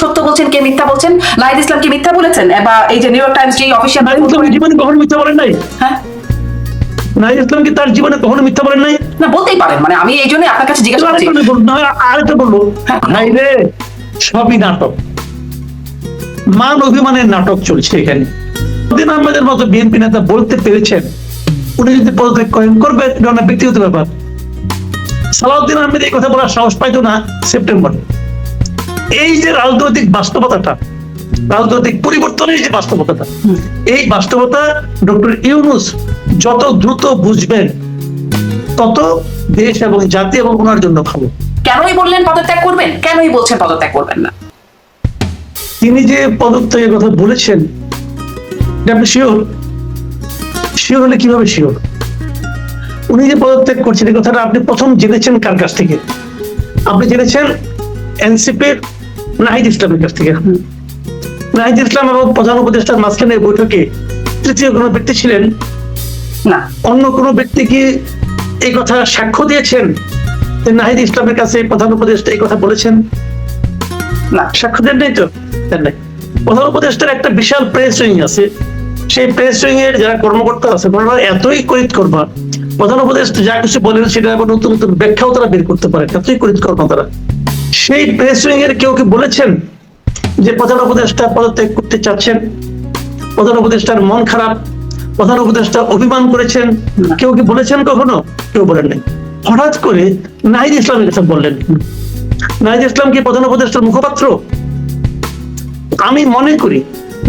সত্য বলছেন কে মিথ্যা বলছেন? নাহিদ ইসলাম কি মিথ্যা বলেছেন? বা এই যে নিউ ইয়র্ক টাইমস যে অফিসিয়াল জীবনে কখনো মিথ্যা বলেন নাই? হ্যাঁ? নাহিদ ইসলাম কি তার জীবনে কখনো মিথ্যা বলেন নাই? না বলতেই পারেন। মানে আমি এই জন্য আপনার কাছে জিজ্ঞাসা করছি। হয় আরেকটা বলব। রে সবই নাটক। মান অভিমানের নাটক চলছে এখানে। দিন আহমেদের মতো বিএনপি নেতা বলতে পেরেছেন উনি যদি পদত্যাগ করেন করবে এটা ব্যক্তিগত ব্যাপার। সালাউদ্দিন আহমেদ এই কথা বলার সাহস পাইতো না সেপ্টেম্বরে। এই যে রাজনৈতিক বাস্তবতাটা রাজনৈতিক পরিবর্তনের যে বাস্তবতাটা এই বাস্তবতা ডক্টর ইউনুস যত দ্রুত বুঝবেন তত দেশ এবং জাতি এবং ওনার জন্য ভালো। কেনই বললেন পদত্যাগ করবেন? কেনই বলছেন পদত্যাগ করবেন না? তিনি যে পদত্যাগের কথা বলেছেন আপনি শিওর শিওর হলে কীভাবে শিওর উনি যে পদত্যাগ করছেন এই কথাটা আপনি প্রথম জেনেছেন কার কাছ থেকে? আপনি জেনেছেন এনসিপির নাহিদ ইসলামের কাছ থেকে। নাহিদ ইসলাম এবং প্রধান উপদেষ্টার মাঝখানে বৈঠকে তৃতীয় কোনো ব্যক্তি ছিলেন? না। অন্য কোনো ব্যক্তি কি এই কথা সাক্ষ্য দিয়েছেন যে নাহিদ ইসলামের কাছে প্রধান উপদেষ্টা এই কথা বলেছেন? না। সাক্ষ্য দেন নাই তো? দেন নাই। প্রধান উপদেষ্টার একটা বিশাল প্রেস উইং আছে। সেই প্রেস উইং এর যারা কর্মকর্তা আছে ওনারা এতই করিত করবা। প্রধান উপদেষ্টা যা কিছু বলেন সেটা আবার নতুন নতুন ব্যাখ্যাও তারা বের করতে পারে এতই করিত করবা তারা। সেই প্রেস উইং এর কেউ কি বলেছেন? যে প্রধান উপদেষ্টা পদত্যাগ করতে চাচ্ছেন? প্রধান উপদেষ্টার মন খারাপ। প্রধান উপদেষ্টা অভিমান করেছেন। কেউ কি বলেছেন কখনো? কেউ বলেন নাই। হঠাৎ করে নাহিদ ইসলামের কথা বললেন। নাহিদ ইসলাম কি প্রধান উপদেষ্টার মুখপাত্র? আমি মনে করি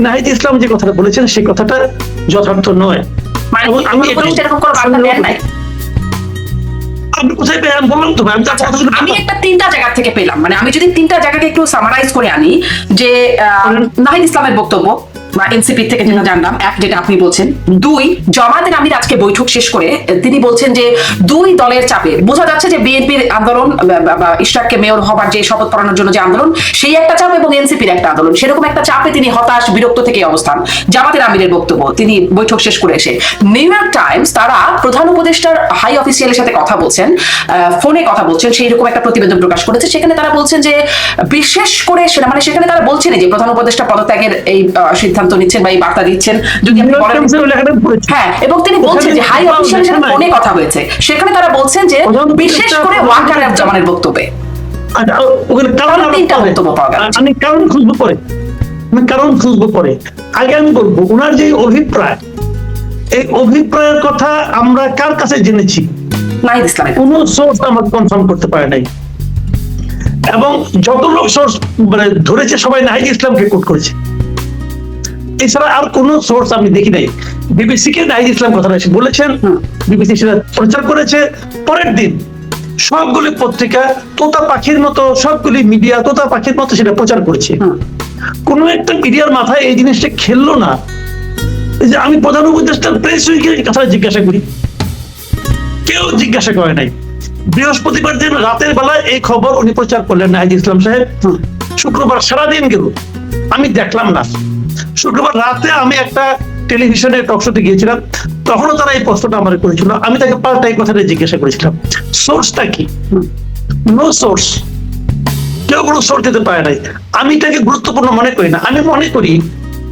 নাহিদ ইসলাম যে কথাটা বলেছেন সেই কথাটা যথার্থ নয়। মানে আমি আপনি কোথায় পেয়ে বললাম তো আমি আমি একটা তিনটা জায়গা থেকে পেলাম মানে আমি যদি তিনটা জায়গাকে একটু সামারাইজ করে আনি যে। নাহিদ ইসলামের বক্তব্য বা থেকে জানলাম এক যেটা আপনি বলছেন। দুই জামাতের আমির আজকে বৈঠক শেষ করে তিনি বলছেন যে দুই দলের চাপে বোঝা যাচ্ছে যে বিএনপির আন্দোলন বা- ইশরাককে মেয়র হবার যে শপথ পড়ানোর জন্য যে আন্দোলন সেই একটা চাপ এবং এনসিপির একটা আন্দোলন। সেরকম একটা চাপে তিনি হতাশ বিরক্ত থেকে অবস্থান। জামাতের আমিরের বক্তব্য তিনি বৈঠক শেষ করে এসে। নিউ ইয়র্ক টাইমস তারা প্রধান উপদেষ্টার হাই অফিসিয়ালের সাথে কথা বলছেন ফোনে কথা বলছেন সেই রকম একটা প্রতিবেদন প্রকাশ করেছে। সেখানে তারা বলছেন যে বিশেষ করে মানে সেখানে তারা বলছেন যে প্রধান উপদেষ্টা পদত্যাগের এই আহ, সিদ্ধান্ত নিচ্ছেন বা এই বার্তা দিচ্ছেন যদি আপনি। হ্যাঁ এবং তিনি বলছেন যে হাই অফিসিয়ালের সাথে ফোনে কথা হয়েছে। সেখানে তারা বলছেন যে বিশেষ করে ওয়াকার জামানের বক্তব্যে। আচ্ছা, ওখানে কারণ তিনটা বক্তব্য পাওয়া গেল। আমি কারণ খুঁজবো পরে। আমি কারণ খুঁজবো পরে। আগে আমি বলব ওনার যে অভিপ্রায় এই অভিপ্রায়ের কথা আমরা কার কাছে জেনেছি? কোন সোর্স আমাকে কনফার্ম করতে পারে নাই। এবং যত লোক সোর্স মানে ধরেছে সবাই নাহিদ ইসলামকে কোট করেছে। এছাড়া আর কোন সোর্স আমি দেখি নাই। বিবিসি কে নাহিদ ইসলাম এসে বলেছেন বিবিসি সেটা প্রচার করেছে। পরের দিন সবগুলি পত্রিকা তোতা পাখির মতো সবগুলি মিডিয়া তোতা পাখির মতো সেটা প্রচার করেছে। হুম। কোন একটা মিডিয়ার মাথায় এই জিনিসটা খেললো না। যে আমি প্রধান উপদেষ্টার প্রেস উইকের কথা জিজ্ঞাসা করি। কেউ জিজ্ঞাসা করে নাই। বৃহস্পতিবার দিন রাতের বেলায় এই খবর উনি প্রচার করলেন নাহিদ ইসলাম সাহেব। শুক্রবার সারাদিন গেল। আমি দেখলাম না। শুক্রবার রাতে আমি একটা টেলিভিশনে টক শোতে গিয়েছিলাম। তখনও তারা এই প্রশ্নটা আমার করেছিল। আমি তাকে পাল্টা এই কথাটা জিজ্ঞাসা করেছিলাম। সোর্সটা কি? নো সোর্স কেউ কোনো সোর্স দিতে পারে নাই। আমি তাকে গুরুত্বপূর্ণ মনে করি না। আমি মনে করি,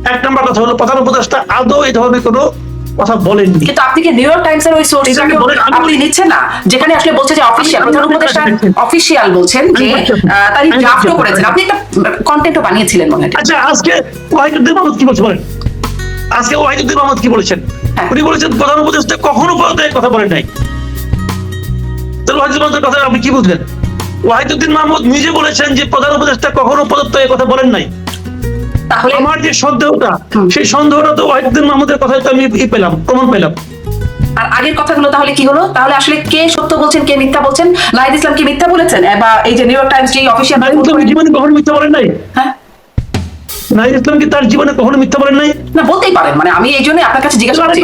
এক নম্বর কথা হলো, প্রধান উপদেষ্টা আদৌ এই ধরনের কোনো কথা বলেননি। কিন্তু আপনি কি নিউ ইয়র্ক টাইমস এর ওই সোর্স এটা আমি আপনি নিচ্ছেন না? যেখানে আসলে বলছে যে অফিসিয়াল আমি- প্রধান উপদেষ্টা অফিসিয়াল বলছেন যে আমি বলছি- আহ, তার আমি ড্রাফটও করেছেন। আপনি একটা কন্টেন্টও বানিয়েছিলেন মনে হয়। আচ্ছা আজকে ওয়াহিদুদ্দিন মাহমুদ কি বলছে বলেন? আজকে ওয়াহিদুদ্দিন মাহমুদ কি বলেছেন? হ্যাঁ। উনি বলেছেন প্রধান উপদেষ্টা কখনো পদত্যাগের কথা বলেন নাই। তাহলে ওয়াহিদুদ্দিন মাহমুদের কথা আপনি কি বুঝলেন? ওয়াহিদুদ্দিন মাহমুদ নিজে বলেছেন যে প্রধান উপদেষ্টা কখনো পদত্যাগের কথা বলেন নাই। তাহলে আমার যে সন্দেহটা সেই সন্দেহটা তো ওয়াহিদুদ্দিন মাহমুদের কথা তো আমি পেলাম প্রমাণ পেলাম। আর আগের কথাগুলো তাহলে কি হলো? তাহলে আসলে কে সত্য বলছেন কে মিথ্যা বলছেন? লাইদ ইসলাম কি মিথ্যা বলেছেন? বা এই যে নিউ ইয়র্ক টাইমস যে অফিসিয়াল জীবনে কখনো মিথ্যা বলেন নাই? হ্যাঁ। নাহিদ ইসলাম কি তার জীবনে কখনো মিথ্যা বলেন নাই? না বলতেই পারেন। মানে আমি এই জন্য আপনার কাছে জিজ্ঞাসা করছি।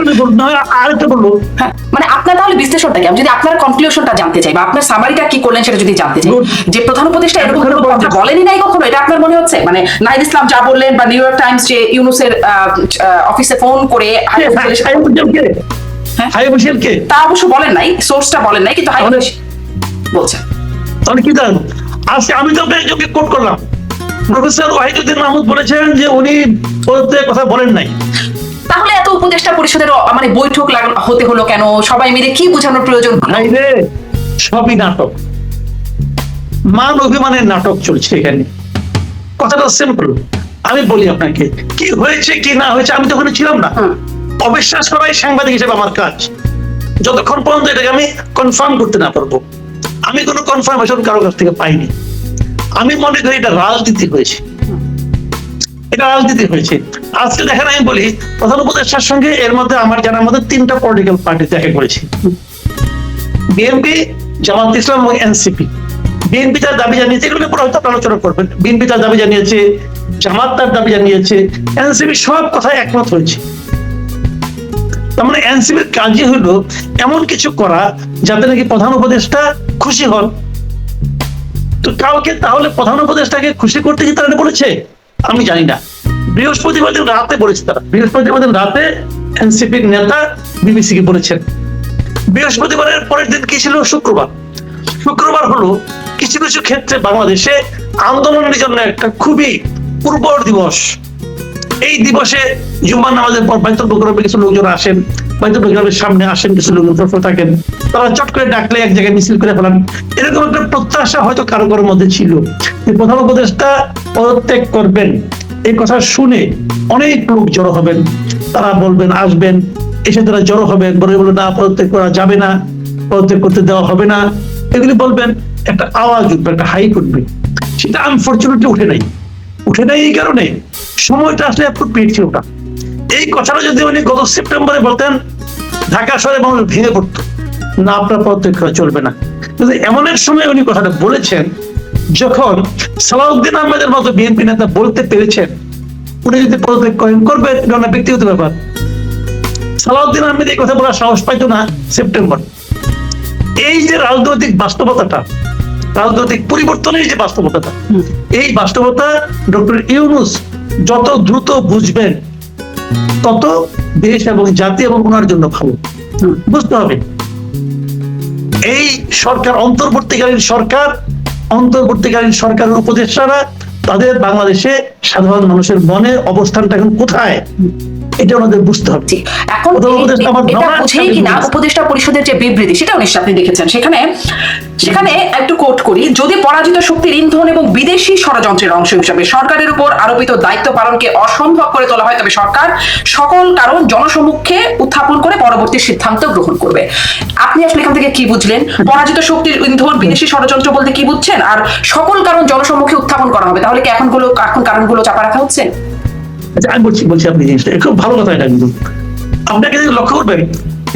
আরেকটা বলব, হয় মানে আপনার তাহলে বিশ্লেষণটা কি? আমি যদি আপনার কনক্লুশনটা জানতে চাই বা আপনার সামারিটা কি করলেন সেটা যদি জানতে চাই যে প্রধান উপদেষ্টা এরকম কোনো কথা বলেনি নাই কখনো? এটা আপনার মনে হচ্ছে? মানে নাহিদ ইসলাম যা বললেন বা নিউ ইয়র্ক টাইমস যে ইউনুসের অফিসে ফোন করে হাই অফিসিয়াল কে? হ্যাঁ? কে? তা অবশ্য বলেন নাই সোর্সটা বলেন নাই কিন্তু হাই বলছেন তাহলে কি জানো আজকে আমি তো আপনাকে কোট করলাম। প্রফেসর ওয়াহিদুদ্দিন মাহমুদ বলেছেন যে উনি পদত্যাগের কথা বলেন নাই। তাহলে এত উপদেষ্টা পরিষদের মানে বৈঠক হতে হলো কেন? সবাই মিলে কি বোঝানোর প্রয়োজন? রে সবই নাটক। মান অভিমানের নাটক চলছে এখানে। কথাটা সিম্পল আমি বলি আপনাকে কি হয়েছে কি না হয়েছে আমি তো ওখানে ছিলাম না। অবিশ্বাস করাই সাংবাদিক হিসেবে আমার কাজ। যতক্ষণ পর্যন্ত এটাকে আমি কনফার্ম করতে না পারব। আমি কোনো কনফার্মেশন কারও কাছ থেকে পাইনি। আমি মনে করি এটা রাজনীতি হয়েছে। এটা রাজনীতি হয়েছে। আজকে দেখেন আমি বলি, প্রধান উপদেষ্টার সঙ্গে এর মধ্যে আমার জানার মধ্যে তিনটা পলিটিক্যাল পার্টি দেখা করেছে। বিএনপি জামাত ইসলাম এবং এনসিপি বিএনপি তার দাবি জানিয়েছে এগুলো পরে হয়তো আলোচনা করবেন। বিএনপি তার দাবি জানিয়েছে, জামাত তার দাবি জানিয়েছে এনসিপি সব কথায় একমত হয়েছে। তার মানে এনসিপির কাজই হলো এমন কিছু করা যাতে নাকি প্রধান উপদেষ্টা খুশি হন। তো কাউকে তাহলে প্রধান উপদেষ্টাকে খুশি করতে কি তারা বলেছে? আমি জানি না। বৃহস্পতিবার দিন রাতে বলেছে তারা। বৃহস্পতিবার দিন রাতে এনসিপির নেতা বিবিসি কে বলেছেন। বৃহস্পতিবারের পরের দিন কি ছিল? শুক্রবার। শুক্রবার হলো কিছু কিছু ক্ষেত্রে বাংলাদেশে আন্দোলনের জন্য একটা খুবই উর্বর দিবস। এই দিবসে জুম্মার নামাজের পর বাইতুল বকরমে কিছু লোকজন আসেন। বকরমের সামনে আসেন, কিছু থাকেন। তারা চট করে ডাকলে এক জায়গায় মিছিল করে ফেলান। এরকম একটা প্রত্যাশা হয়তো কারও কারোর মধ্যে ছিল। পদত্যাগ করবেন। এই কথা শুনে অনেক লোক জড়ো হবেন। তারা বলবেন, আসবেন। এসে তারা জড়ো হবেন। বলে বলে না, পদত্যাগ করা যাবে না। পদত্যাগ করতে দেওয়া হবে না। এগুলি বলবেন, একটা আওয়াজ উঠবে, একটা হাই উঠবে। সেটা আনফর্চুনেটলি উঠে নাই। উঠে নাই এই কারণে সময়টা আসলে অ্যাপ্রোপ্রিয়েট ছিল না এই কথাটা যদি উনি গত সেপ্টেম্বরে বলতেন ঢাকা শহরে মানুষ ভেঙে পড়তো। না, আপনার পদত্যাগ চলবে না। কিন্তু এমন এক সময় উনি কথাটা বলেছেন, যখন সালাউদ্দিন আহমেদের মতো বিএনপি নেতা বলতে পেরেছেন, উনি যদি পদত্যাগ করেন করবেন এটা ব্যক্তিগত ব্যাপার। সালাউদ্দিন আহমেদ এই কথা বলার সাহস পাইতো না সেপ্টেম্বর। এই যে রাজনৈতিক বাস্তবতাটা, রাজনৈতিক পরিবর্তনের যে বাস্তবতাটা, এই বাস্তবতা ডক্টর ইউনুস যত দ্রুত বুঝবেন, তত দেশ এবং জাতি এবং ওনার জন্য ভালো। বুঝতে হবে। এই সরকার, অন্তর্বর্তীকালীন সরকার, অন্তর্বর্তীকালীন সরকারের উপদেষ্টারা তাদের বাংলাদেশে সাধারণ মানুষের মনে অবস্থানটা এখন কোথায়? এটা ওনাদের বুঝতে হবে। এখন এটা বুঝেই কিনা উপদেষ্টা পরিষদের যে বিবৃতি সেটাও নিশ্চয় আপনি দেখেছেন। সেখানে সেখানে একটু কোট করি যদি পরাজিত শক্তির ইন্ধন এবং বিদেশি ষড়যন্ত্রের অংশ হিসেবে সরকারের উপর আরোপিত দায়িত্ব পালনকে অসম্ভব করে তোলা হয় তবে সরকার সকল কারণ জনসমক্ষে উত্থাপন করে পরবর্তী সিদ্ধান্ত গ্রহণ করবে। আপনি আসলে এখান থেকে কি বুঝলেন? পরাজিত শক্তির ইন্ধন বিদেশি ষড়যন্ত্র বলতে কি বুঝছেন? আর সকল কারণ জনসমক্ষে উত্থাপন করা হবে তাহলে কি এখনগুলো এখন কারণগুলো চাপা রাখা হচ্ছে? আচ্ছা আমি বলছি বলছি আপনি জিনিসটা। খুব ভালো কথা এটা কিন্তু। আপনাকে লক্ষ্য করবেন,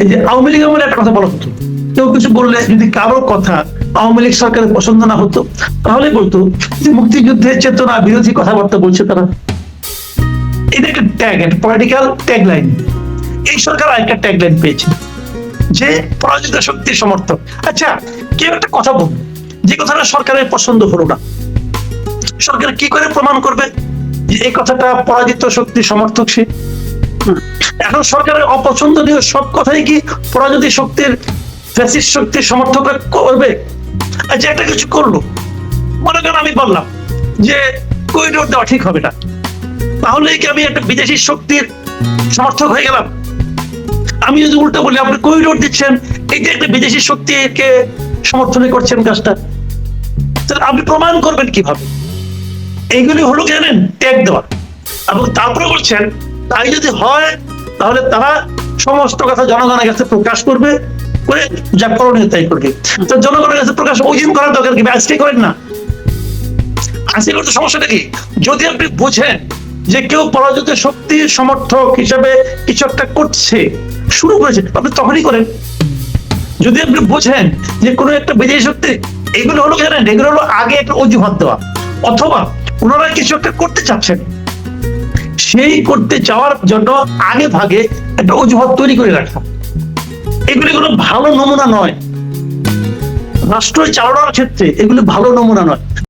এই যে আওয়ামী লীগ একটা কথা বলা হতো। কেউ কিছু বললে, যদি কারও কথা আওয়ামী লীগ সরকারের পছন্দ না হতো, তাহলে বলতো যে মুক্তিযুদ্ধের চেতনা বিরোধী কথাবার্তা বলছে তারা। এটা একটা ট্যাগ একটা পলিটিক্যাল ট্যাগ লাইন এই সরকার আরেকটা ট্যাগ লাইন পেয়েছে। যে পরাজিত শক্তির সমর্থক। আচ্ছা কেউ একটা কথা বল যে কথাটা সরকারের পছন্দ হলো না। সরকার কি করে প্রমাণ করবে? এই কথাটা পরাজিত শক্তির সমর্থক সে। এখন সরকারের অপছন্দনীয় সব কথাই কি পরাজিত শক্তির, ফ্যাসিস্ট শক্তির সমর্থক করবে? আচ্ছা একটা কিছু করল। মনে করেন আমি বললাম যে করিডোর দেওয়া ঠিক হবে না। তাহলে কি আমি একটা বিদেশি শক্তির সমর্থক হয়ে গেলাম? আমি যদি উল্টো বলি, আপনি করিডোর দিচ্ছেন, এই যে একটা বিদেশি শক্তিকে সমর্থনে করছেন কাজটা তাহলে আপনি প্রমাণ করবেন কীভাবে? এইগুলি হলো জানেন? ট্যাগ দেওয়া। এবং তারপরে বলছেন, তাই যদি হয়, তাহলে তারা সমস্ত কথা জনগণের কাছে প্রকাশ করবে, করে যা করণীয় তাই করবে। তো জনগণের কাছে প্রকাশ ওই দিন করার দরকার কি? আজকে করেন না। আজকে করতে সমস্যাটা কি? যদি আপনি বুঝেন যে কেউ পরাজিত শক্তির সমর্থক হিসাবে কিছু একটা করছে, শুরু করেছে, আপনি তখনই করেন। যদি আপনি বোঝেন যে কোনো একটা বিদেশি শক্তি, এগুলো হলো জানেন? এগুলো হলো আগে একটা অজুহাত দেওয়া। অথবা ওনারা কিছু একটা করতে চাচ্ছেন। সেই করতে চাওয়ার জন্য আগে ভাগে একটা অজুহাত তৈরি করে রাখা। এগুলি কোনো ভালো নমুনা নয়। রাষ্ট্র চালানোর ক্ষেত্রে এগুলি ভালো নমুনা নয়।